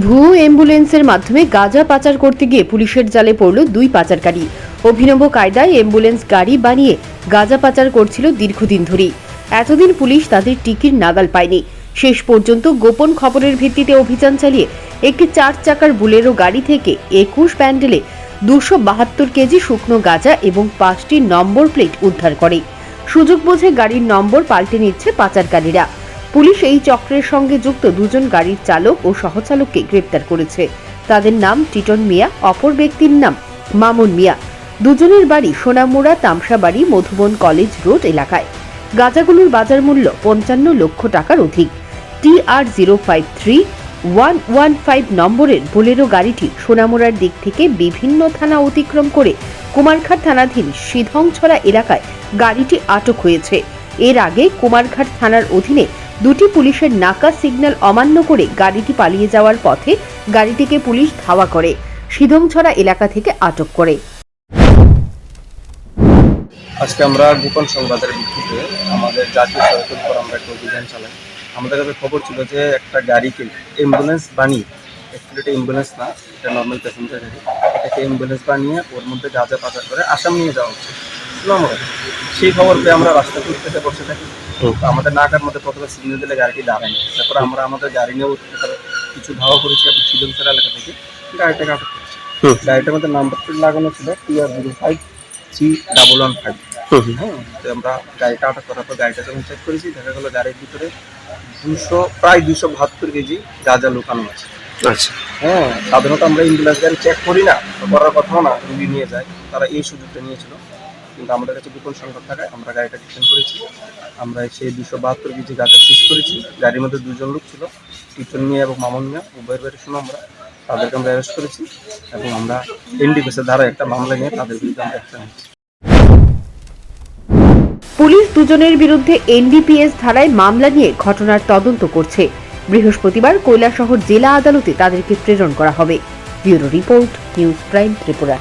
ভুয়ো অ্যাম্বুলেন্সের মাধ্যমে গাঁজা পাচার করতে গিয়ে পুলিশের জালে পড়ল দুই পাচারকারী। অভিনব কায়দায় অ্যাম্বুলেন্স গাড়ি বানিয়ে গাঁজা পাচার করছিল দীর্ঘদিন ধরেই। এতদিন পুলিশ তাদের টিকির নাগাল পায়নি। শেষ পর্যন্ত গোপন খবরের ভিত্তিতে অভিযান চালিয়ে একটি চার চাকার বুলেরো গাড়ি থেকে একুশ প্যান্ডেলে দুশো বাহাত্তর কেজি শুকনো গাঁজা এবং পাঁচটি নম্বর প্লেট উদ্ধার করে। সুযোগ বোঝে গাড়ির নম্বর পাল্টে নিচ্ছে পাচারকারীরা। পুলিশ এই চক্রের সঙ্গে যুক্ত দুজন গাড়ির চালক ও সহচালককে গ্রেপ্তার করেছে। তাদের নাম টিটন মিয়া, অপর ব্যক্তির নাম মামুন মিয়া। দুজনের বাড়ি সোনামুড়া তামসাবাড়ি মধুবন কলেজ রোড এলাকায়। গাঁজাগুলোর বাজার মূল্য পঞ্চান্ন লক্ষ টাকার অধিক। T R zero five three one one five নম্বরের বোলেরো গাড়িটি সোনামুড়ার দিক থেকে বিভিন্ন থানা অতিক্রম করে কুমারঘাট থানাধীন সিধংছড়া এলাকায় গাড়িটি আটক হয়েছে। এর আগে কুমারঘাট থানার অধীনে দুটি পুলিশের নাকা সিগন্যাল অমান্য করে গাড়িটি পালিয়ে যাওয়ার পথে গাড়িটিকে পুলিশ ধাওয়া করে। সিধংছড়া এলাকা থেকে আটক করে। আজকে আমরা গোপন সংবাদের ভিত্তিতে আমাদের জাতীয় সড়কের উপর আমরা একটা অভিযান চালাই। আমাদের কাছে খবর ছিল যে একটা গাড়িকে অ্যাম্বুলেন্স বানিয়ে অ্যাকচুয়ালি এটা অ্যাম্বুলেন্স না, এটা নর্মাল প্যাসেঞ্জার গাড়ি। এটাকে অ্যাম্বুলেন্স বানিয়ে ওর মধ্যে যা যা পাচার করে আসাম নিয়ে যাওয়া হচ্ছে। সেই খবর পেয়ে আমরা রাস্তা থেকে বসে থাকি। আমাদের নাকার মধ্যে প্রথমে সিগন্যাল দিলে গাড়িটি দাঁড়ায়নি। তারপরে আমরা আমাদের গাড়ি নিয়ে কিছু ধাওয়া করেছি আপনি সিডনসের এলাকা থেকে গাড়িটাকে আটক করেছি। গাড়িটার মধ্যে নাম্বার প্লেট লাগানো ছিল two R zero five three double one five হ্যাঁ তো আমরা গাড়িটা আটক করার পর গাড়িটা যখন চেক করেছি দেখা গেলো গাড়ির ভিতরে দুশো প্রায় দুশো বাহাত্তর কেজি গাঁজা লুকানো আছে। আচ্ছা। হ্যাঁ সাধারণত আমরা অ্যাম্বুলেন্স গাড়ি চেক করি না করার কথাও না রুগী নিয়ে যায় তারা এই সুযোগটা নিয়েছিল। কিন্তু আমাদের কাছে গোপন সংখ্যক থাকায় আমরা গাড়িটা ডিটেন করেছি। আমরা সেই দুশো বাহাত্তর কেজি গাঁজা সিজ করেছি। গাড়ির মধ্যে দুজন লোক ছিল টিটন মিয়া এবং মামন মিয়া, উভয়ের বাড়ি শুনে আমরা। তাদেরকে আমরা অ্যারেস্ট করেছি এবং আমরা এনডিপিএসের ধারা একটা মামলা নিয়ে তাদের বিরুদ্ধে আমরা অ্যাকশন পুলিশ দুজনের বিরুদ্ধে এনডিপিএস ধারায় মামলা নিয়ে ঘটনার তদন্ত করছে। বৃহস্পতিবার কৈলাসহর জেলা আদালতে তাদেরকে প্রেরণ করা হবে। Bureau report, news prime Tripura.